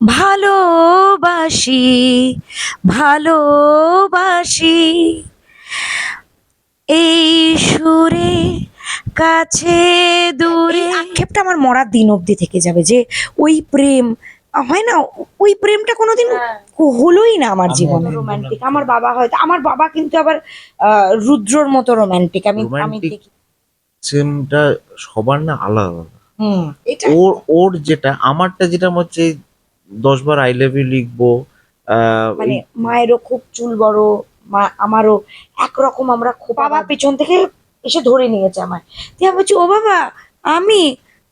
ভালোবাসি ভালোবাসি। এই সুরে কাছে দূরে। আক্ষেপটা আমার মরার দিন অবধি থেকে যাবে যে ওই প্রেম হয় না? ওই প্রেমটা কোনোদিন হলোই না আমার জীবনে। রোমান্টিক আমার বাবা হয়তো আমার বাবা কিন্তু আবার আহ, রুদ্রর মতো রোমান্টিক আমি আমি সেমটা সবার না আলাদা আলাদা। হুম এটা ওর ওর যেটা আমারটা যেটা হচ্ছে দশ বার আই লাভ ইউ লিখব আহ, মানে মায়েরও খুব চুল বড় মা আমারও একরকম আমরা খুব বাবা। পেছন থেকে এসে ধরে নিয়েছে আমায়। দিয়ে আমি বলছি ও বাবা আমি?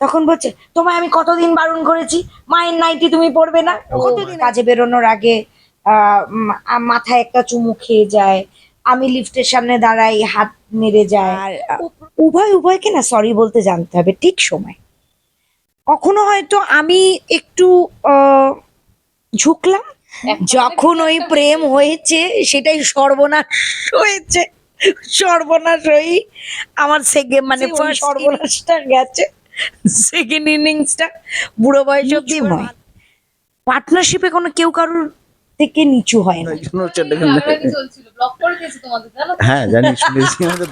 তখন বলছে তোমায় আমি কতদিন বারণ করেছি? মায়ের নাইটি তুমি পড়বে না? কতদিন কাজে বেরোনোর আগে আহ, মাথায় একটা চুমু খেয়ে যায় আমি লিফটের সামনে দাঁড়াই হাত নেড়ে যায়। আর উভয় উভয়কে না সরি বলতে জানতে হবে ঠিক সময়। কখনো হয়তো আমি একটু আহ, ঝুঁকলাম। যখন ওই প্রেম হয়েছে সেটাই সর্বনাশ হয়েছে। সর্বনাশ হই আমার সেকেন্ড মানে সর্বনাশটা গেছে। সেকেন্ড ইনিংসটা বুড়ো বয়স অব্দি হয়। পার্টনারশিপে কোনো কেউ কারোর থেকে নিচু হয় না। তো? হ্যাঁ জানি শুনেছি আমাদের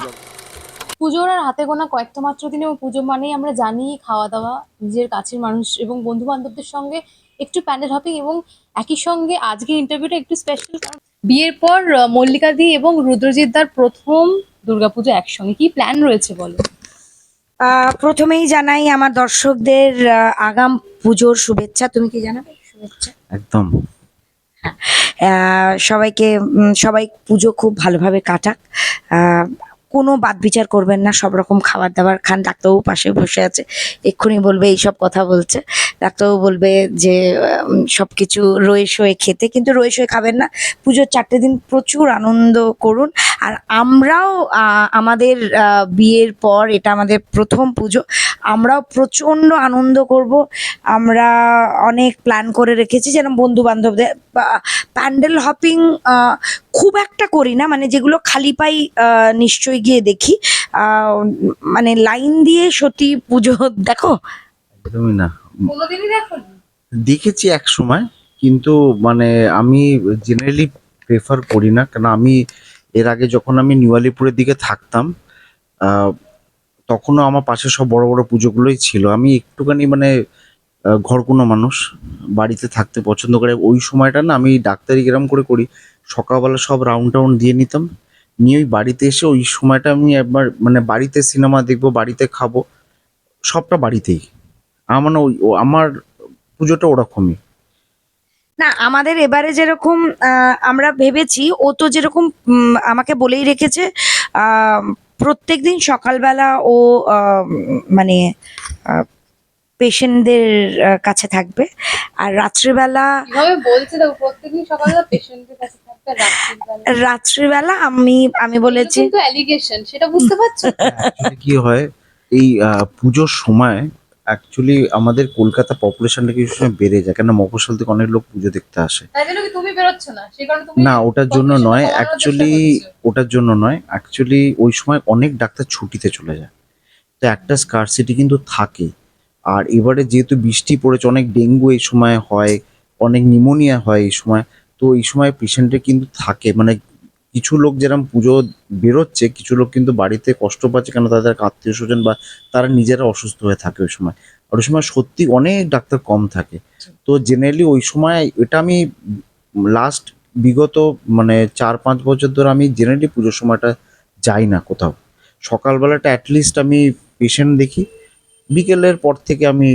পুজোর আর হাতে গোনা কয়েকটা মাত্র দিনে এবং পুজো মানেই আমরা জানি খাওয়া দাওয়া নিজের কাছের মানুষ এবং বন্ধু বান্ধবদের সঙ্গে একটু প্যান্ডেল হপিং এবং একই সঙ্গে আজকে ইন্টারভিউটা একটু স্পেশাল কারণ বিয়ের পর মল্লিকা দি এবং রুদ্রজিৎ দার প্রথম দুর্গাপুজো একসঙ্গে। কি প্ল্যান রয়েছে বলো? আহ, প্রথমেই জানাই আমার দর্শকদের আগাম পুজোর শুভেচ্ছা। তুমি কি জানাবে? শুভেচ্ছা। একদম। আহ, সবাইকে সবাই পুজো খুব ভালোভাবে কাটাক। আহ, কোনো বাদ বিচার করবেন না, সব রকম খাবার দাবার খান, ডাক্তারবাবু পাশে বসে আছে, এক্ষুনি বলবে এইসব কথা বলছে। ডাক্তারবাবু বলবে যে সব কিছু রয়ে শয়ে খেতে, কিন্তু রয়ে শয়ে খাবেন না। পুজোর চারটে দিন প্রচুর আনন্দ করুন। আর আমরাও আমাদের বিয়ের পর, এটা আমাদের প্রথম পুজো, আমরাও প্রচণ্ড আনন্দ করব। আমরা অনেক প্ল্যান করে রেখেছি যেন বন্ধু বান্ধবদের প্যান্ডেল হপিং খুব একটা করি না মানে যেগুলো খালি পাই নিশ্চয়ই গিয়ে দেখি। মানে লাইন দিয়ে সত্যি পুজো দেখো। একদমই না। দেখো দেখেছি এক সময় কিন্তু মানে আমি জেনারেলি প্রেফার করি না কারণ আমি এর আগে যখন আমি নিউ আলিপুরের দিকে থাকতাম তখনও আমার পাশে সব বড় বড় পুজোগুলোই ছিল। আমি একটুখানি মানে ঘর কোনো মানুষ বাড়িতে থাকতে পছন্দ করে। ওই সময়টা না আমি ডাক্তারি গ্রাম করে করি সকালবেলা সব রাউন্ড টাউন্ড দিয়ে নিতাম। নিয়ে ওই বাড়িতে এসে ওই সময়টা আমি একবার মানে বাড়িতে সিনেমা দেখব, বাড়িতে খাব, সবটা বাড়িতেই। আমার না ওই আমার পুজোটা ওরকমই। না, আমাদের এবারে যেরকম আমরা ভেবেছি, ও তো যেরকম আমাকে বলেই রেখেছে প্রত্যেক দিন সকালবেলা ও মানে পেশেন্টদের কাছে থাকবে। আর রাত্রিবেলা রাত্রিবেলা। আমি আমি বলেছি সেটা বুঝতে পারছ? কি হয় এই পুজোর সময় অ্যাকচুয়ালি আমাদের কলকাতা পপুলেশনটা কিছু সময় বেড়ে যায়। কেন মফস্বল থেকে অনেক লোক পুজো দেখতে আসে। তাই জন্য কি তুমি বেরোচ্ছ না? সেই কারণে তুমি না ওটার জন্য নয় অ্যাকচুয়ালি ওটার জন্য নয় অ্যাকচুয়ালি ওই সময় অনেক ডাক্তার ছুটিতে চলে যায়। তো একটা স্কারসিটি কিন্তু থাকে। আর এবারে যেহেতু বৃষ্টি পড়েছে, অনেক ডেঙ্গু এই সময় হয়, অনেক নিমোনিয়া হয় এই সময়, তো এই সময় পেশেন্টের কিন্তু থাকে। মানে কিছু লোক যেরকম পুজো বেরোচ্ছে, কিছু লোক কিন্তু বাড়িতে কষ্ট পাচ্ছে কেন তাদের আত্মীয় স্বজন বা তারা নিজেরা অসুস্থ হয়ে থাকে ওই সময়। আর ওই সময় সত্যি অনেক ডাক্তার কম থাকে। তো জেনারেলি ওই সময় এটা আমি লাস্ট বিগত মানে চার পাঁচ বছর ধরে আমি জেনারেলি পুজোর সময়টা যাই না কোথাও। সকালবেলাটা অ্যাটলিস্ট আমি পেশেন্ট দেখি। বিকেলের পর থেকে আমি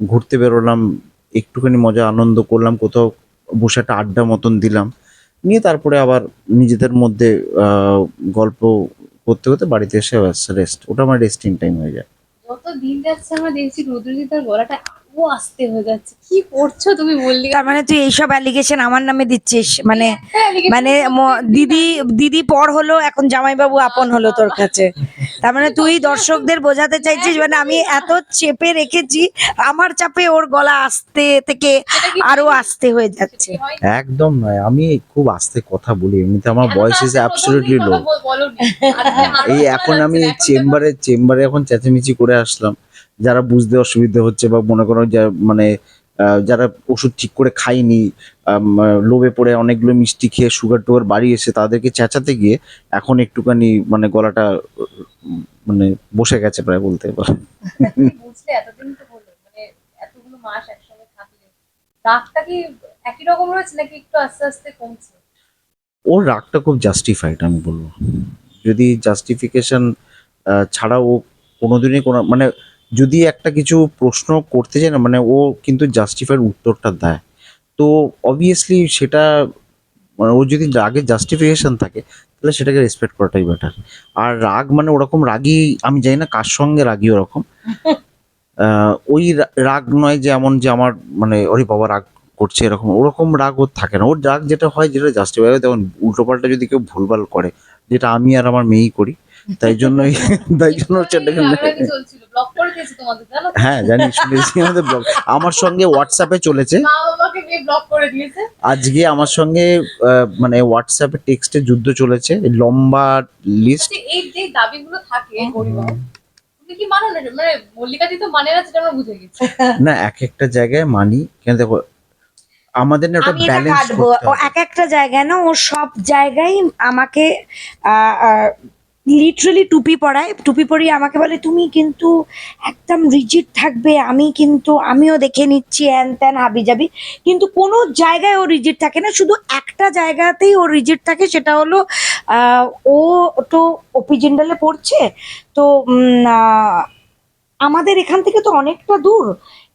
ঘুরতে বেরোলাম, একটুখানি মজা, আনন্দ করলাম, কোথাও বসে একটা আড্ডা মতন দিলাম। নিয়ে তারপরে আবার নিজেদের মধ্যে গল্প করতে করতে বাড়িতে এসে রেস্ট ওটা আমার রেস্টিং টাইম হয়ে যায়। যত দিন যাচ্ছে আমরা দেখছি রুদ্রজিতার গলাটা আরও আস্তে হয়ে যাচ্ছে। কি করছ তুমি বললি? তার মানে তুই এইসব অ্যালিগেশন আমার নামে দিচ্ছিস? মানে মানে দিদি দিদি পর হলো এখন জামাইবাবু আপন হলো তোর কাছে। তার মানে তুই দর্শকদের বোঝাতে চাইছিস মানে আমি এত চেপে রেখেছি আমার চাপে ওর গলা আসতে থেকে আরও আস্তে হয়ে যাচ্ছে। হয়? একদম নয় আমি খুব আস্তে কথা বলি এমনিতে আমার ভয়েস ইজ অ্যাবসলিউটলি লো এই এখন আমি চেম্বারে চেম্বারে এখন চেঁচামেচি করে আসলাম। যারা বুঝতে অসুবিধা হচ্ছে বা মনে করো যে মানে যারা ওষুধ ঠিক করে খায়নি লোভে পড়ে অনেকগুলো মিষ্টি খেয়ে সুগার টুগার বাড়ি এসে তাদেরকে চেঁচাতে গিয়ে এখন একটুখানি মানে গলাটা মানে বসে গেছে প্রায় বলতে পারো মানে ওর রাগটা খুব জাস্টিফাইড আমি বলব। যদি জাস্টিফিকেশন ছাড়া ও কোনোদিনই কোনো মানে যদি একটা কিছু প্রশ্ন করতে চায় না মানে ও কিন্তু জাস্টিফাইড উত্তরটা দেয়। তো অবভিয়াসলি সেটা মানে ও যদি রাগের জাস্টিফিকেশন থাকে তাহলে সেটাকে রেসপেক্ট করাটাই বেটার আর রাগ মানে ওরকম রাগই আমি জানি না কার সঙ্গে রাগি ওরকম। ওই রাগ নয় যে এমন যে আমার মানে ওরে বাবা রাগ করছে এরকম ওরকম রাগ ওর থাকে না। ওর রাগ যেটা হয় যেটা জাস্টিফাই দেখুন উল্টোপাল্টা যদি কেউ ভুলভাল করে যেটা আমি আর আমার মেয়েই করি তাই জন্যই তাই জন্য? হ্যাঁ জানি শুনেছি আমাদের ব্লগ আমার সঙ্গে হোয়াটসঅ্যাপে চলেছে। আজকে আমার সঙ্গে আহ, মানে হোয়াটসঅ্যাপে টেক্সটে যুদ্ধ চলেছে লম্বা লিস্ট আচ্ছা, এই যে দাবিগুলো থাকে গরিবা তুমি কি মানো না মানে মল্লিকা দি তো মানে না যেটা আমরা বুঝে গেছি। না এক একটা জায়গায় মানি কেন দেখো আমাদের না ওটা ব্যালেন্স ও এক একটা জায়গায় না ও সব জায়গায় আমাকে লিটারালি টুপি পরায়। টুপি পরিয়ে আমাকে বলে, তুমি কিন্তু একদম রিজিড থাকবে। আমি কিন্তু, আমিও দেখে নিচ্ছি হ্যান ত্যান হাবি যাবি কিন্তু কোনো জায়গায় ও রিজিড থাকে না। শুধু একটা জায়গাতেই ও রিজিড থাকে, সেটা হলো ও তো ওপিজেন্ডালে পড়ছে। তো আমাদের এখান থেকে তো অনেকটা দূর।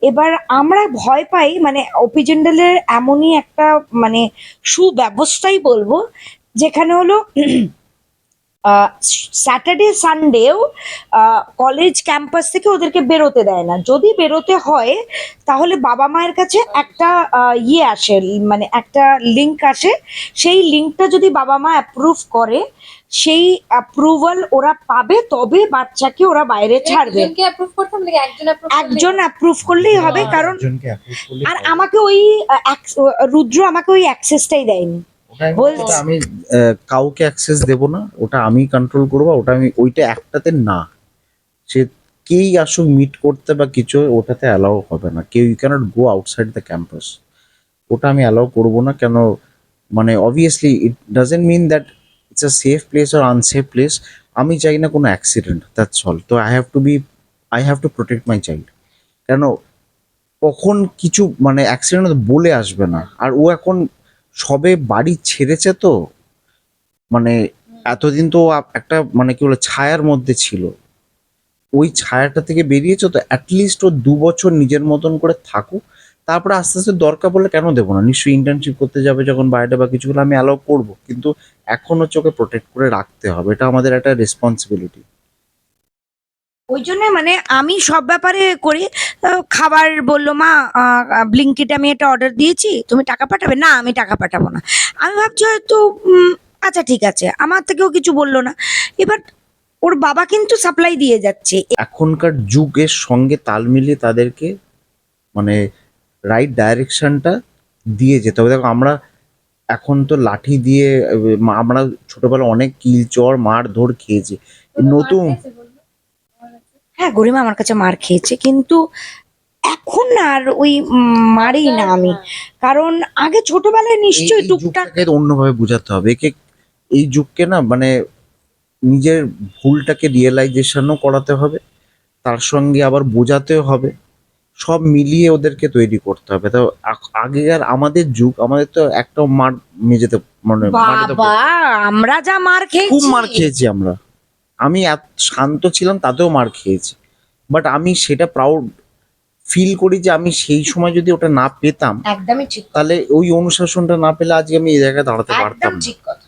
এবার আমরা ভয় পাই মানে অপিজেন্ডালের এমনই একটা মানে সুব্যবস্থাই বলব, যেখানে হলো স্যাটারডে সানডেও কলেজ ক্যাম্পাস থেকে ওদেরকে বেরোতে দেয় না। যদি বেরোতে হয় তাহলে বাবা মায়ের কাছে একটা আহ, ইয়ে আসে মানে একটা লিঙ্ক আসে। সেই লিঙ্কটা যদি বাবা মা অ্যাপ্রুভ করে সেই অ্যাপ্রুভাল ওরা পাবে তবে বাচ্চাকে ওরা বাইরে ছাড়বে। একজন অ্যাপ্রুভ করলেই হবে? কারণ আর আমাকে ওই রুদ্র আমাকে ওই অ্যাক্সেসটাই দেয়নি। আমি- ওটা আমি আহ, কাউকে অ্যাক্সেস দেব না ওটা আমি কন্ট্রোল করব ওটা আমি ওইটা একটাতে না। সে কেই আসুক মিট করতে বা কিছু ওটাতে অ্যালাউ হবে না। কেউ you can't go outside the campus ওটা আমি অ্যালাউ করব না কেন মানে obviously it doesn't mean that it's a safe place R unsafe place আমি চাই না কোনো অ্যাক্সিডেন্ট দ্যাটস অল তো I have to be I have to protect my child কেন কখন কিছু মানে অ্যাক্সিডেন্ট বলে আসবে না। আর ও এখন সবে বাড়ি ছেড়েছে তো? মানে এতদিন তো একটা মানে কি বলে ছায়ার মধ্যে ছিল। ওই ছায়াটা থেকে বেরিয়েছে তো অ্যাটলিস্ট ও দু বছর নিজের মতন করে থাকুক। তারপরে আস্তে আস্তে দরকার বলে কেন দেবো না? নিশ্চয়ই ইন্টার্নশিপ করতে যাবে যখন বাইরে বা কিছুগুলো আমি অ্যালাউ করব। কিন্তু এখনও চোখে প্রোটেক্ট করে রাখতে হবে। এটা আমাদের একটা রেসপন্সিবিলিটি ওই জন্য মানে আমি সব ব্যাপারে করি। খাবার বলল মা ব্লিঙ্কিটে আমি এটা অর্ডার দিয়েছি তুমি টাকা পাঠাবে? না আমি টাকা পাঠাবো না। আমি ভাবছি হয়তো আচ্ছা ঠিক আছে। আমার থেকেও কিছু বলল না। এবার ওর বাবা কিন্তু সাপ্লাই দিয়ে যাচ্ছে। এখনকার যুগের সঙ্গে তাল মিলিয়ে তাদেরকে মানে রাইট ডাইরেকশনটা দিয়ে যেতে হবে। দেখো আমরা এখন তো লাঠি দিয়ে আমরা ছোটবেলা অনেক কিল চর মার ধর খেয়েছি নতুন হ্যাঁ গরিমা আমার কাছে মার খেয়েছে কিন্তু এখন না আর ওই মারি না আমি। কারণ আগে ছোটবেলায় নিশ্চয়ই টুকটাক অন্যভাবে বোঝাতে হবে। একে এই যুগকে না মানে নিজের ভুলটাকে রিয়েলাইজেশনও করাতে হবে তার সঙ্গে আবার বোঝাতেও হবে। সব মিলিয়ে ওদেরকে তৈরি করতে হবে। তো আগেকার আমাদের যুগ আমাদের তো একটা মার মেঝেতে মানে বাবা আমরা যা মার খেয়েছি খুব মার খেয়েছি আমরা। আমি এত শান্ত ছিলাম তাতেও মার খেয়েছি। বাট আমি সেটা প্রাউড ফিল করি যে আমি সেই সময় যদি ওটা না পেতাম একদমই ঠিক তাহলে ওই অনুশাসনটা না পেলে আজকে আমি এই জায়গায় দাঁড়াতে পারতাম না। ঠিক কথা।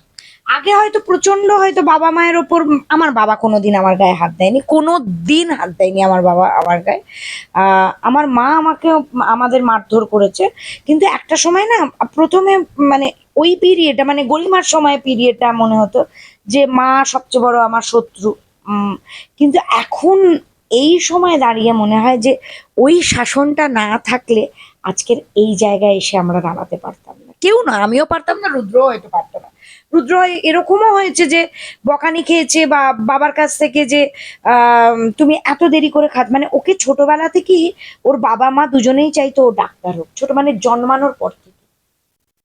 আগে হয়তো প্রচণ্ড হয়তো বাবা মায়ের ওপর আমার বাবা কোনোদিন আমার গায়ে হাত দেয়নি কোনো দিন হাত দেয়নি আমার বাবা আমার গায়ে। আহ, আমার মা আমাকে আমাদের মারধর করেছে। কিন্তু একটা সময় না প্রথমে মানে ওই পিরিয়ডটা মানে গরিমার সময় পিরিয়ডটা মনে হতো যে মা সবচেয়ে বড় আমার শত্রু। কিন্তু এখন এই সময় দাঁড়িয়ে মনে হয় যে ওই শাসনটা না থাকলে আজকের এই জায়গায় এসে আমরা দাঁড়াতে পারতাম না। কেউ না, আমিও পারতাম না, রুদ্রও হয়তো পারতো না। রুদ্র এরকমও হয়েছে যে বকানি খেয়েছে বা বাবার কাছ থেকে যে তুমি এত দেরি করে খাত মানে ওকে ছোটবেলা থেকেই ওর বাবা মা দুজনেই চাইতো ও ডাক্তার হোক, ছোট মানে জন্মানোর পর থেকে।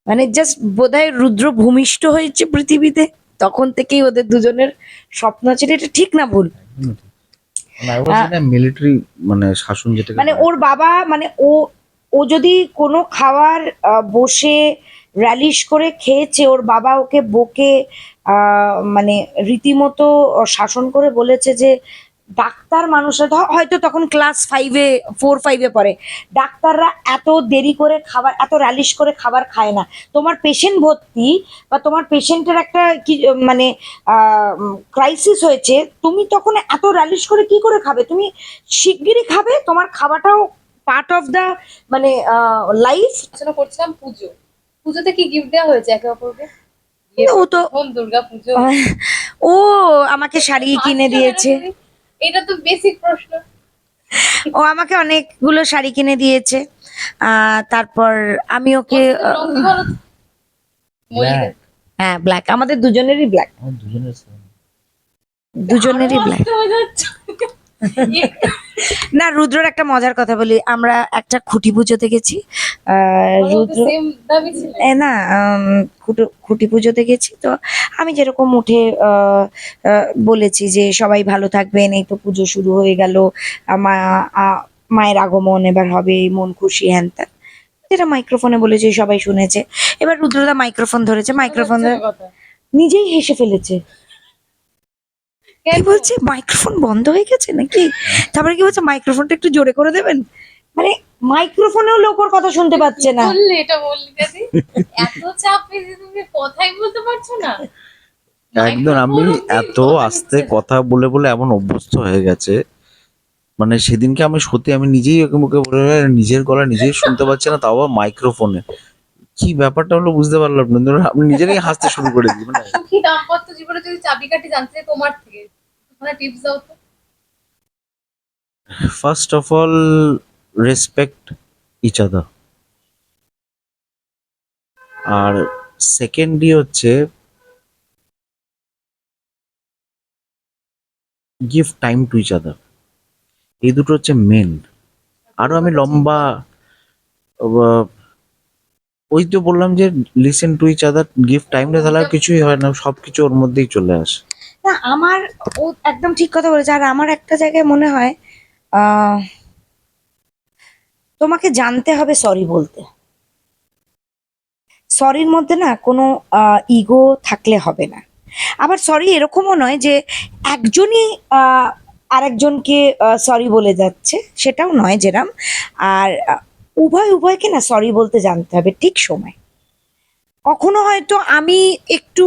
মানে জাস্ট বোধহয় রুদ্র ভূমিষ্ঠ হয়েছে পৃথিবীতে। তখন থেকেই ওদের দুজনের স্বপ্ন ছিল এটা ঠিক না ভুল। মিলিটারি মানে শাসন যেটা মানে ওর বাবা মানে ও ও যদি কোনো খাবার বসে র্যালিশ করে খেয়েছে ওর বাবা ওকে বকে মানে রীতিমতো শাসন করে বলেছে যে ডাক্তার মানুষরা হয়তো তখন ক্লাস ফাইভে ফোর ফাইভে পড়ে। ডাক্তাররা এত দেরি করে খাবার এত র্যালিশ করে খাবার খায় না। তোমার পেশেন্ট ভর্তি বা তোমার পেশেন্টের একটা কি মানে ক্রাইসিস হয়েছে তুমি তখন এত র্যালিশ করে কি করে খাবে? তুমি শিগগিরই খাবে তোমার খাওয়াটাও পার্ট অফ দ্য মানে লাইফ আলোচনা করছিলাম পুজো। পুজোতে কি গিফট দেওয়া হয়েছে একে অপরকে? ও তো দুর্গা পুজো। ও আমাকে শাড়ি কিনে দিয়েছে। এটা তো বেসিক প্রশ্ন। ও আমাকে অনেকগুলো শাড়ি কিনে দিয়েছে। আহ, তারপর আমি ওকে। হ্যাঁ ব্ল্যাক আমাদের দুজনেরই ব্ল্যাক দুজনেরই ব্ল্যাক। না রুদ্রর একটা মজার কথা বলি। আমরা একটা খুঁটি পুজোতে গেছি রুদ্র না খুঁটি পুজোতে গেছি তো আমি যেরকম উঠে বলেছি যে সবাই ভালো থাকবেন এই তো পুজো শুরু হয়ে গেল। মা মায়ের আগমন এবার হবে মন খুশি হ্যান ত্যান। যেটা মাইক্রোফোনে বলেছি সবাই শুনেছে। এবার রুদ্রদা মাইক্রোফোন ধরেছে। মাইক্রোফোন নিজেই হেসে ফেলেছে। কি? বলছে? মাইক্রোফোন বন্ধ হয়ে গেছে নাকি? তারপরে কি বলছে মাইক্রোফোনটা একটু জোরে করে দেবেন? মানে মাইক্রোফোনেও লোক ওর কথা শুনতে পাচ্ছে না। বললে এটা মল্লিকা দি? এত চাপে যে তুমি কথাই বলতে পারছ না। একদম আমি এত আস্তে কথা বলে বলে এমন অভ্যস্ত হয়ে গেছে। মানে সেদিনকে আমি সত্যি আমি নিজেই ওকে মুখে বলে নিজের গলা নিজেই শুনতে পাচ্ছি না তাও মাইক্রোফোনে। কি ব্যাপারটা হলো বুঝতে পারলাম না। ধরুন আমি নিজেরই হাসতে শুরু করে দিই মানে দাম্পত্য জীবনে যদি চাবিকাঠি জানতে তোমার থেকে? First of all respect each other R secondly হচ্ছে give time to each other এই দুটো হচ্ছে মেন আরও আমি লম্বা ওই তো বললাম যে listen to each other give time তাহলে আর কিছুই হয় না, সবকিছু ওর মধ্যেই চলে আসে। না, আমার ও একদম ঠিক কথা বলেছে। আর আমার একটা জায়গায় মনে হয় তোমাকে জানতে হবে সরি বলতে। সরির মধ্যে না কোনো ইগো থাকলে হবে না। আবার সরি এরকমও নয় যে একজনই আরেকজনকে সরি বলে যাচ্ছে, সেটাও নয় যেরাম। আর উভয় উভয়কে না সরি বলতে জানতে হবে ঠিক সময়। কখনো হয়তো আমি একটু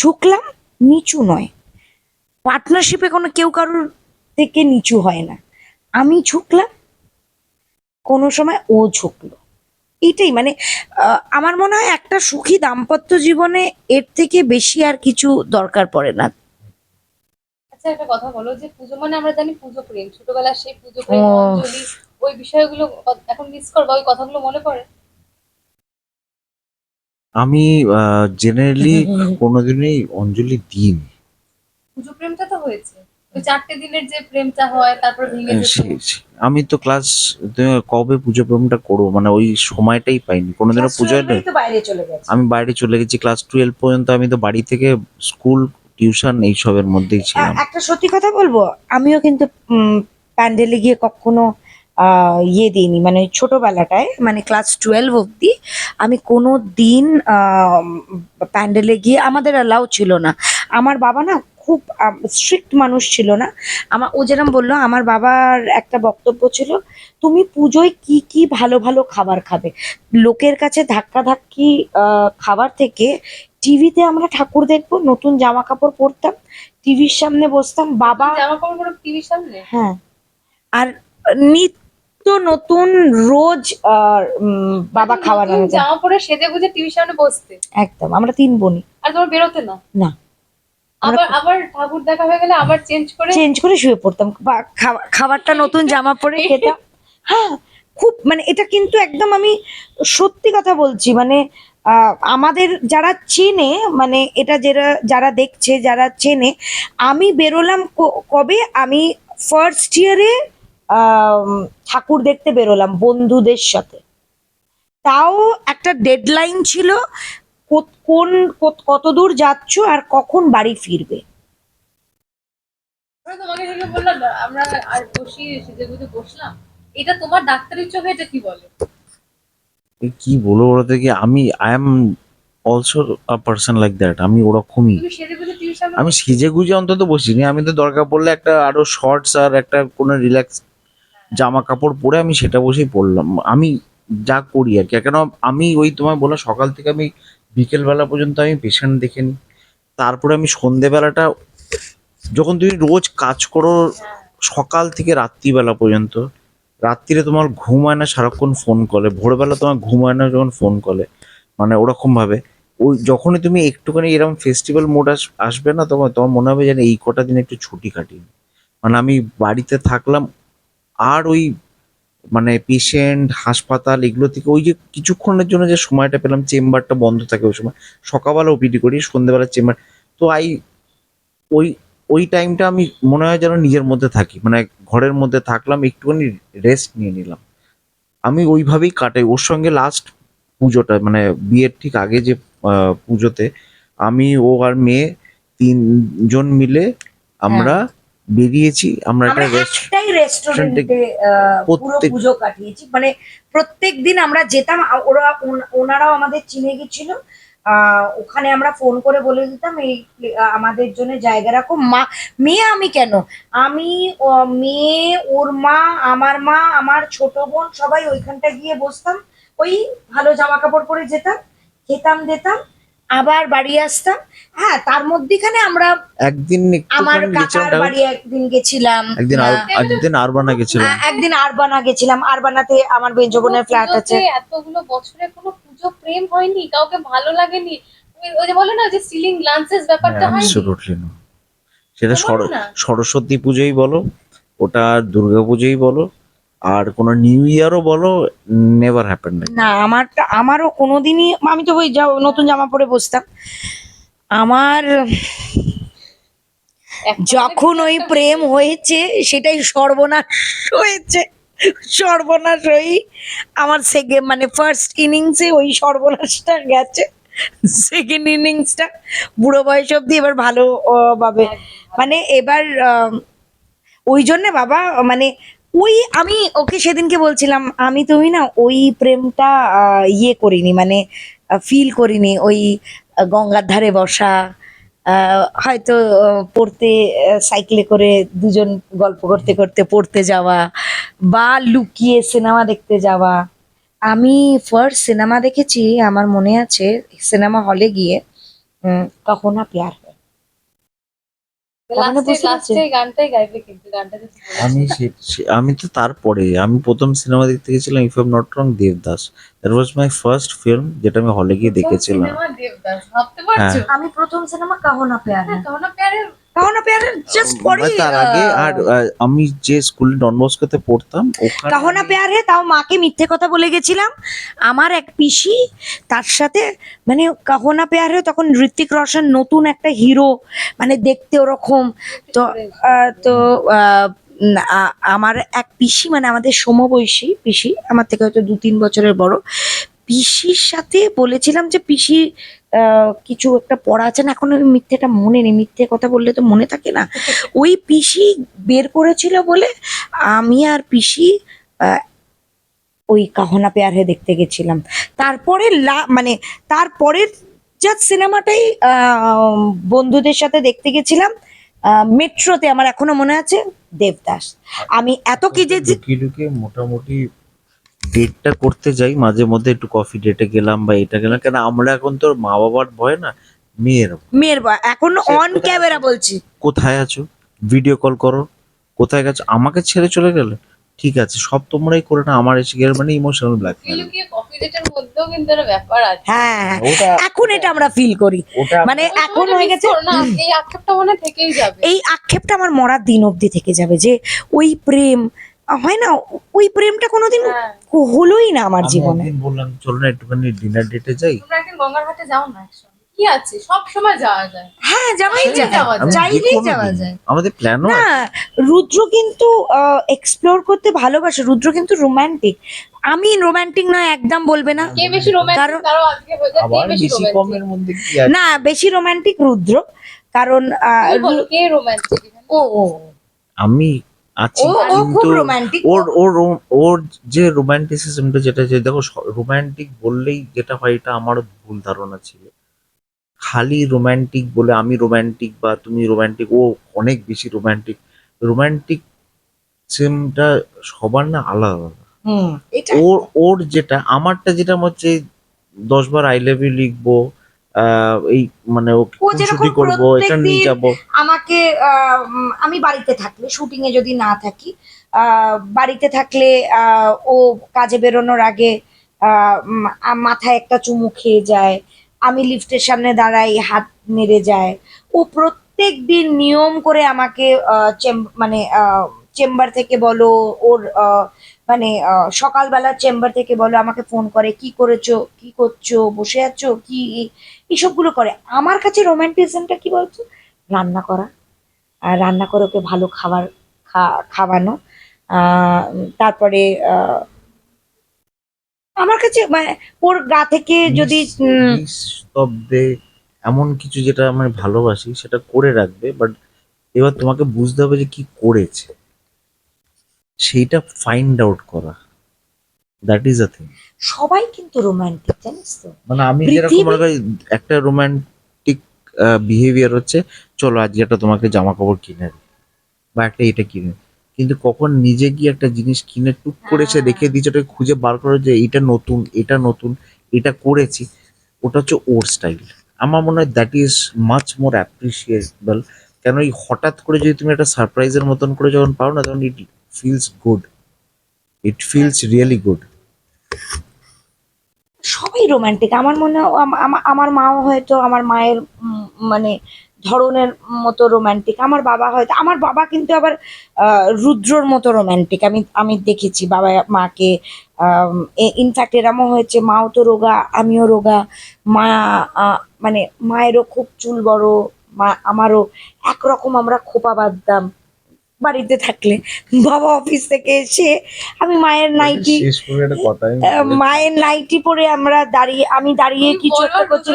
ঝুঁকলাম নিচু নয়। পার্টনারশিপে কোনো কেউ কারোর থেকে নিচু হয় না। আমি ঝুঁকলাম কোনো সময় ও ঝুঁকলো। এটাই মানে আমার মনে হয় একটা সুখী দাম্পত্য জীবনে এর থেকে বেশি আর কিছু দরকার পড়ে না। আচ্ছা একটা কথা বলো যে পুজো মানে আমরা জানি পুজো প্রেম। ছোটবেলার সেই পুজো প্রেম ওই বিষয়গুলো এখন মিস করবা ওই কথাগুলো মনে পড়ে? আমি জেনারেলি কোনোদিনই অঞ্জলি দিইনি। পুজো প্রেমটা তো হয়েছে। চারটে দিনের যে প্রেমটা হয় তারপর ভেঙে সে- আমি তো ক্লাস কবে পুজো প্রেমটা করব মানে ওই সময়টাই পাইনি। কোনোদিনও পুজো হলে তো বাইরে চলে আমি বাইরে চলে গেছি। ক্লাস টুয়েলভ পর্যন্ত আমি তো বাড়ি থেকে স্কুল টিউশন এইসবের মধ্যেই ছিলাম। একটা সত্যি কথা বলব? আমিও কিন্তু প্যান্ডেলে গিয়ে কখনো ইয়ে দিইনি মানে ছোটবেলাটায় মানে ক্লাস টুয়েলভ অবধি আমি কোনো দিন প্যান্ডেলে গিয়ে আমাদের অ্যালাউ ছিল না। আমার বাবা না খুব স্ট্রিক্ট মানুষ ছিল না। আমার ও যেরকম বলল আমার বাবার একটা বক্তব্য ছিল তুমি পুজোয় কি কি ভালো ভালো খাবার খাবে? লোকের কাছে ধাক্কা ধাক্কি খাবার থেকে টিভিতে আমরা ঠাকুর দেখব নতুন জামা কাপড় পরতাম টিভির সামনে বসতাম বাবা জামা কাপড় টিভির সামনে? হ্যাঁ। আর নিত্য নতুন রোজ বাবা খাবার নতুন জামা পরে সেজে গুজে টিভির সামনে বসতে? একদম আমরা তিন বোনই। আর তোমার বেরোতে না? না। আবার আবার ঠাকুর দেখা হয়ে গেলে আবার চেঞ্জ করে? চেঞ্জ করে শুয়ে পড়তাম। খাবারটা নতুন জামা পরে খেতাম। হ্যাঁ খুব মানে এটা কিন্তু একদম আমি সত্যি কথা বলছি। মানে আমাদের যারা চেনে মানে এটা যারা যারা দেখছে যারা চেনে আমি বেরোলাম কবে? আমি ফার্স্ট ইয়ারে ঠাকুর দেখতে বেরোলাম বন্ধুদের সাথে। তাও একটা ডেডলাইন ছিল কোন কত- দূর যাচ্ছ আর কখন বাড়ি ফিরবে। তোমাকে থেকে বললাম আমরা আর বসি সেজে বসলাম। এটা তোমার ডাক্তারের চোখে এটা কি বলে? কি বলব ওরা কি আমি I am also a person like that আমি ওরকমই। আমি সেজে গুজে অন্তত বসিনি আমি তো দরকার পড়লে একটা আরও শর্টস আর একটা কোনো রিল্যাক্স জামা কাপড় পরে আমি সেটা বসেই পরলাম আমি যা করি আর কি। কেন আমি ওই তোমায় বললাম, সকাল থেকে আমি বিকেলবেলা পর্যন্ত আমি পেশেন্ট দেখে নিই তারপরে আমি সন্ধেবেলাটা, যখন তুমি রোজ কাজ করো সকাল থেকে রাত্রিবেলা পর্যন্ত, রাত্রিরে তোমার ঘুম হয় না, সারাক্ষণ ফোন কলে ভোরবেলা তোমার ঘুম হয় না, যখন ফোন কলে মানে ওরকমভাবে। ওই যখনই তুমি একটুখানি এরকম ফেস্টিভ্যাল মোড আস, আসবে না তখন তোমার মনে হবে যেন এই কটা দিন একটু ছুটি কাটিয়ে মানে আমি বাড়িতে থাকলাম আর ওই মানে পেশেন্ট হাসপাতাল এগুলো থেকে ওই যে কিছুক্ষণের জন্য যে সময়টা পেলাম, চেম্বারটা বন্ধ থাকে ওই সময়। সকালবেলা ওপিডি করি, সন্ধ্যেবেলা চেম্বার। তো আই, ওই ওই টাইমটা আমি মনে হয় যেন নিজের মধ্যে থাকি। মানে ঘরের মধ্যে থাকলাম, একটুখানি রেস্ট নিয়ে নিলাম। আমি ওইভাবেই কাটাই। ওর সঙ্গে লাস্ট পুজোটা মানে বিয়ের ঠিক আগে যে পুজোতে আমি ও আর মেয়ে তিনজন মিলে আমরা বেরিয়েছি আমরা একটা একটাই রেস্টুরেন্টে পুরো পুজো কাটিয়েছি। মানে প্রত্যেক দিন আমরা যেতাম ওরা ওন- ওনারাও আমাদের চিনে গেছিল। ওখানে আমরা ফোন করে বলে দিতাম এই আমাদের জন্য জায়গা রাখো। মা মেয়ে আমি কেন? আমি মেয়ে ওর মা আমার মা আমার ছোট বোন সবাই ওইখানটা গিয়ে বসতাম। ওই ভালো জামা কাপড় পরে যেতাম খেতাম দিতাম। আবার বাড়ি আসতাম। হ্যাঁ তার মধ্যেখানে আমরা একদিন আমার কাকার বাড়ি একদিন গেছিলাম। একদিন আর আহ, একদিন আরবানা গেছিলাম। আহ, একদিন আরবানা গেছিলাম। আরবানাতে আমার বেঞ্জ বোনের ফ্ল্যাট আছে। এতগুলো বছরে কোনো পুজো প্রেম হয়নি? কাউকে ভালো লাগেনি? ওই- ওই যে বলে না যে সিলিং গ্লান্সেস ব্যাপারটা হয়নি? অ্যাবসলিউটলি না। সেটা? সরস্বতী পুজোই বলো ওটা দুর্গা পুজোই বলো আর কোনো নিউ ইয়ারও বলো নেভার হ্যাপেন না আমারটা আমারও কোনোদিনই আমি তো ওই যা- নতুন জামা পরে বসতাম। আমার যখন ওই প্রেম হয়েছে সেটাই সর্বনাশ হয়েছে। সর্বনাশ হই আমার সেকে মানে ফার্স্ট ইনিংসে ওই সর্বনাশটা গেছে। সেকেন্ড ইনিংসটা বুড়ো বয়স অব্দি এবার ভালো ভাবে মানে এবার ওই জন্যে বাবা মানে ওই আমি ওকে সেদিনকে বলছিলাম, আমি তুমি না ওই প্রেমটা ইয়ে করিনি মানে ফিল করিনি, ওই গঙ্গার ধারে বসা হয়তো পড়তে সাইকেলে করে দুজন গল্প করতে করতে পড়তে যাওয়া বা লুকিয়ে সিনেমা দেখতে যাওয়া। আমি ফার্স্ট সিনেমা দেখেছি, আমার মনে আছে সিনেমা হলে গিয়ে কখন প্যার হয় তার মানে লাস্টে বুঝতে পারছি। লাস্টে গানটাই গাইবে কিন্তু গানটা যদি বলেছে। আমি সে- সে- আমি তো তারপরে আমি প্রথম সিনেমা দেখতে গেছিলাম if am not wrong Devdas. That was my first film যেটা আমি হলে গিয়ে দেখেছিলাম। সিনেমা দেবদাস ভাবতে পারছ? আমি প্রথম সিনেমা কাহনা প্যার। হ্যাঁ কাহনা প্যার জাস্ট তার আগে আর আমি যে স্কুলে ডন বস্কোতে পড়তাম ওখানে কাহো না হে তাও মাকে মিথ্যে কথা বলে গেছিলাম। আমার এক পিসি তার সাথে মানে কাহো না প্যার হে তখন ঋত্বিক রোশন নতুন একটা হিরো মানে দেখতে ওরকম। তো তো আহ, আমার এক পিসি মানে আমাদের সমবয়সী পিসি আমার থেকে হয়তো দু তিন বছরের বড় পিসির সাথে বলেছিলাম যে পিসি আহ, কিছু একটা পড়া আছে না এখন ওই মিথ্যেটা মনে নেই মিথ্যে কথা বললে তো মনে থাকে না। ওই পিসি বের করেছিল বলে আমি আর পিসি আহ, ওই কাহনা পেয়ার হয়ে দেখতে গেছিলাম। তারপরে লা- মানে তারপরের যা সিনেমাটাই আহ, বন্ধুদের সাথে দেখতে গেছিলাম। আহ, মেট্রোতে আমার এখনও মনে আছে দেবদাস। আমি এত কি যে যে- লুকিয়ে লুকিয়ে মোটামুটি ডেটটা করতে যাই মাঝে মধ্যে একটু কফি ডেটে গেলাম বা এটা গেলাম কেন আমরা এখন তোর মা বাবার ভয় না মেয়ের মেয়ের বয় এখন অন ক্যামেরা বলছি। কোথায় আছো? ভিডিও কল করো। কোথায় গেছো? আমাকে ছেড়ে চলে গেলে? ঠিক আছে সব তোমরাই করে না আমার এসে গেলে মানে ইমোশনাল ব্ল্যাকমেল লুকিয়ে কফি ডেটের মধ্যেও কিন্তু একটা ব্যাপার আছে। হ্যাঁ হ্যাঁ। ওটা এখন এটা আমরা ফিল করি। মানে এখন হয়ে গেছে না এই আক্ষেপটা মনে থেকেই যাবে। এই আক্ষেপটা আমার মরার দিন অবধি থেকে যাবে যে ওই প্রেম হয় না ওই প্রেমটা কোনোদিন হ্যাঁ। হলোই না আমার জীবনে। একদিন বললাম চলো না একটুখানি ডিনার ডেটে যাই। তোমরা একদিন গঙ্গার ঘাটে যাও না একসঙ্গে। কি আছে? সব সময় যাওয়া যায়। হ্যাঁ যাওয়াই যায়। যাওয়া চাইলেই যাওয়া যায়। আমাদের প্ল্যানও না রুদ্র কিন্তু এক্সপ্লোর করতে ভালোবাসে। রুদ্র কিন্তু রোমান্টিক আমি রোমান্টিক নয় একদম বলবে না। কে বেশি রোম্যান্টিক তারও আজকে হয়ে যায় কে বেশি বেশি কমের মধ্যে কি আছে? না বেশি রোমান্টিক রুদ্র। কারণ বলো কে ও। আমি আছি কিন্তু ওর ওর ওর যে রোমান্টিসিজমটা যেটা যে দেখো রোমান্টিক বললেই যেটা হয় এটা আমারও ভুল ধারণা ছিল। খালি রোমান্টিক বলে আমি রোমান্টিক বা তুমি রোমান্টিক ও অনেক বেশি রোমান্টিক রোমান্টিক সিমটা সবার না আলাদা। ওর ওর যেটা আমারটা যেটা হচ্ছে দশ বার আই লাভ ইউ লিখব এই মানে ছুটি করব এটা নিয়ে যাব। আমাকে আমি বাড়িতে থাকলে শুটিং এ যদি না থাকি বাড়িতে থাকলে ও কাজে বেরোনোর আগে মাথায় একটা চুমু খেয়ে যায় আমি লিফটের সামনে দাঁড়াই হাত নেড়ে যায়। ও প্রত্যেক দিন নিয়ম করে আমাকে মানে চেম্বার থেকে বলো ওর আহ, মানে সকালবেলা চেম্বার থেকে বলো আমাকে ফোন করে কি করেছ? কি করছ? বসে আছো? কি? এইসবগুলো করে। আমার কাছে রোমান্টিজমটা কি বলতো? রান্না করা। আর রান্না করে ওকে ভালো খাবার খাওয়ানো। আহ, তারপরে আহ, আমার কাছে মানে ওর গা থেকে যদি এমন কিছু যেটা আমি ভালোবাসি সেটা করে রাখবে বাট এবার তোমাকে বুঝতে হবে যে কি করেছে। সেইটা ফাইন্ড আউট করা। দ্যাট ইজ আ থিং সবাই কিন্তু রোমান্টিক জানিস তো? মানে আমি যেরকম মনে করি একটা রোমান্টিক বিহেভিয়ার হচ্ছে চলো আজকে একটা তোমাকে জামা কাপড় কিনে দিই বা একটা এটা কিনে কিন্তু কখন নিজে গিয়ে একটা জিনিস কিনে টুক করে সে হ্যাঁ। রেখে দিয়েছে ওটাকে খুঁজে বার করে যে এটা নতুন এটা নতুন এটা করেছি ওটা হচ্ছে ওর স্টাইল আমার মনে হয় that is much more appreciable কেন এই হঠাৎ করে যদি তুমি একটা সারপ্রাইজের মতন করে যখন পাও না তখন it feels good it feels really good সবাই রোমান্টিক আমার মনে হয়, আম- আমা- আমার মাও হয়তো আমার মায়ের মানে ধরনের মতো রোমান্টিক আমার বাবা হয়তো, আমার বাবা কিন্তু আবার রুদ্রর মতো রোমান্টিক আমি আমি দেখেছি বাবা মাকে ইনফ্যাক্ট এরমও হয়েছে, মাও তো রোগা, আমিও রোগা। মা মানে মায়েরও খুব চুল বড়, মা, আমারও একরকম আমরা খোপা বাঁধতাম। বাড়িতে থাকলে। বাবা অফিস থেকে এসে আমি মায়ের নাইটি মায়ের নাইটি পরে আমরা দাঁড়িয়ে আমি দাঁড়িয়ে কিছু একটা করছি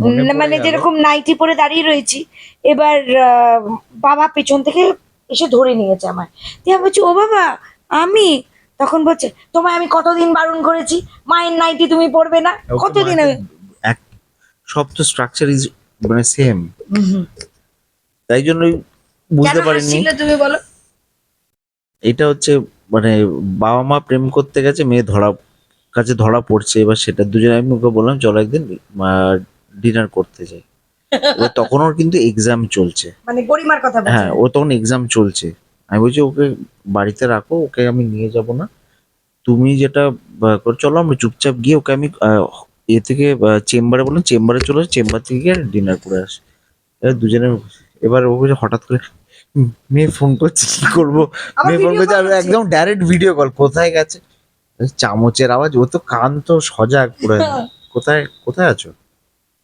মনে যেরকম নাইটি পরে দাঁড়িয়ে রয়েছি এবার আহ, বাবা পেছন থেকে এসে ধরে নিয়েছে আমায়। দিয়ে আমি বলছি ও বাবা আমি? তখন বলছে তোমায় আমি কতদিন বারণ করেছি? মায়ের নাইটি তুমি পরবে না? কতদিন আমি- সব তো স্ট্রাকচার ইজ মানে সেম। তাই জন্যই বুঝতে পারিনি। তুমি বলো? এটা হচ্ছে মানে বাবা মা প্রেম করতে গেছে মেয়ে ধরা কাছে ধরা পড়ছে এবার সেটা দুজনে আমি ওকে বললাম চলো একদিন ডিনার করতে যাই। ও তখন ওর কিন্তু এক্সাম চলছে। মানে গরিমার কথা হ্যাঁ ও তখন এক্সাম চলছে। আমি বলছি ওকে বাড়িতে রাখো ওকে আমি নিয়ে যাব না। তুমি যেটা চলো আমরা চুপচাপ গিয়ে ওকে আমি এ থেকে চেম্বারে বললাম চেম্বারে চলে চেম্বার থেকে গিয়ে ডিনার করে আসি। এবার দুজনে এবার ও বলছে হঠাৎ করে মেয়ে ফোন করছে কি করব? মেয়ে ফোন করছে আর একদম ডাইরেক্ট ভিডিও কল কোথায় গেছে? চামচের আওয়াজ ও তো কান তো সজাগ পুরো কোথায় কোথায় আছো?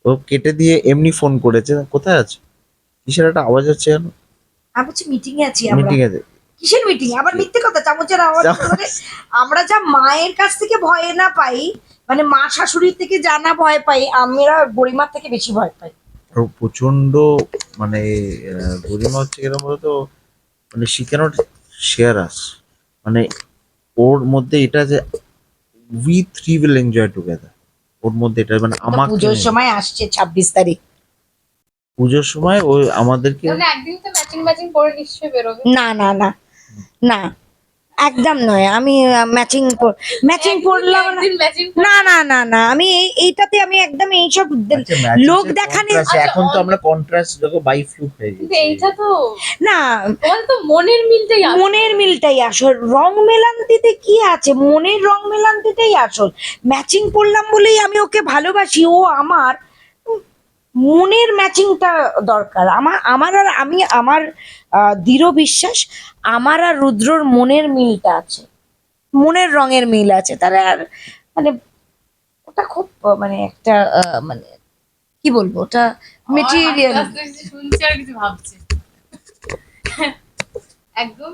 ও কেটে দিয়ে এমনি ফোন করেছে কোথায় আছো? কিসের একটা আওয়াজ হচ্ছে জানো আমি বলছি মিটিং এ আছি আমরা। মিটিং আছে। কিসের মিটিং আবার মিথ্যে কথা চামচের আওয়াজ। আমরা যা মায়ের কাছ থেকে ভয় না পাই মানে মা শাশুড়ির থেকে জানা ভয় পাই আমরা গরিমার থেকে বেশি ভয় পাই। প্রচণ্ড মানে আহ, গরিমা হচ্ছে কীরকম বলতো মানে শি ক্যানট শেয়ার আস মানে ওর মধ্যে এটা যে we three will enjoy together ওর মধ্যে এটা মানে তো আমাকে পুজোর সময় আসছে ছাব্বিশ তারিখ। পুজোর সময় ও আমাদেরকে মানে একদিন তো ম্যাচিং ম্যাচিং পরে নিশ্চয়ই বেরোবে। না না না না। একদম নয় আমি ম্যাচিং ম্যাচিং পরলাম না না না না আমি এই এইটাতে আমি একদম এইসব আচ্ছা, লোক দেখানি- আচ্ছা, এখন তো আমরা কন্ট্রাস্ট দেখো বাই ফ্লুক হয়ে গেছি। এইটা তো না। তো মনের মিলটাই আসল। মনের মিলটাই আসল। রং মেলান্তিতে কি আছে? মনের রং মেলান্তিটাই আসল। ম্যাচিং পরলাম বলেই আমি ওকে ভালোবাসি ও আমার। মনের ম্যাচিংটা দরকার। আমার আমার আর আমি আমার দৃঢ় বিশ্বাস আমার আর রুদ্রর মনের মিলটা আছে। মনের রঙের মিল আছে। তারা আর মানে ওটা খুব মানে একটা মানে কি বলব ওটা মেটেরিয়াল শুনছি আর কিছু ভাবছি। একদম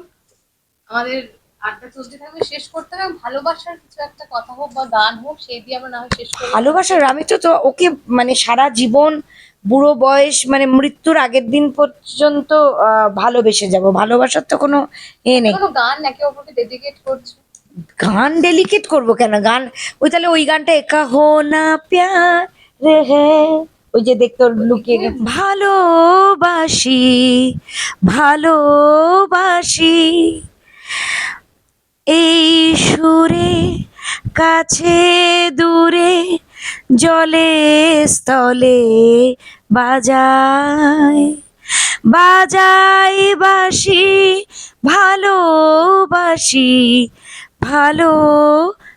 আমাদের আড্ডা চলতে থাকবে শেষ করতে হবে। ভালোবাসার কিছু একটা কথা হোক বা গান হোক সেই দিয়ে আমরা না হয় শেষ করব। ভালোবাসার আমি তো তো ওকে মানে সারা জীবন বুড়ো বয়স মানে মৃত্যুর আগের দিন পর্যন্ত ভালোবেসে যাব। ভালোবাসার তো কোনো এ নেই। কোনো গান একে অপরকে ডেডিকেট করছ? গান ডেলিকেট করব কেন? গান ওই তাহলে ওই গানটা একা হো না প্যার রে হে। ওই যে দেখতো লুকিয়ে ভালোবাসি ভালোবাসি এই সুরে কাছে দূরে জলে স্থলে বাজায়। বাজাই বাসি ভালোবাসি ভালোবাসি।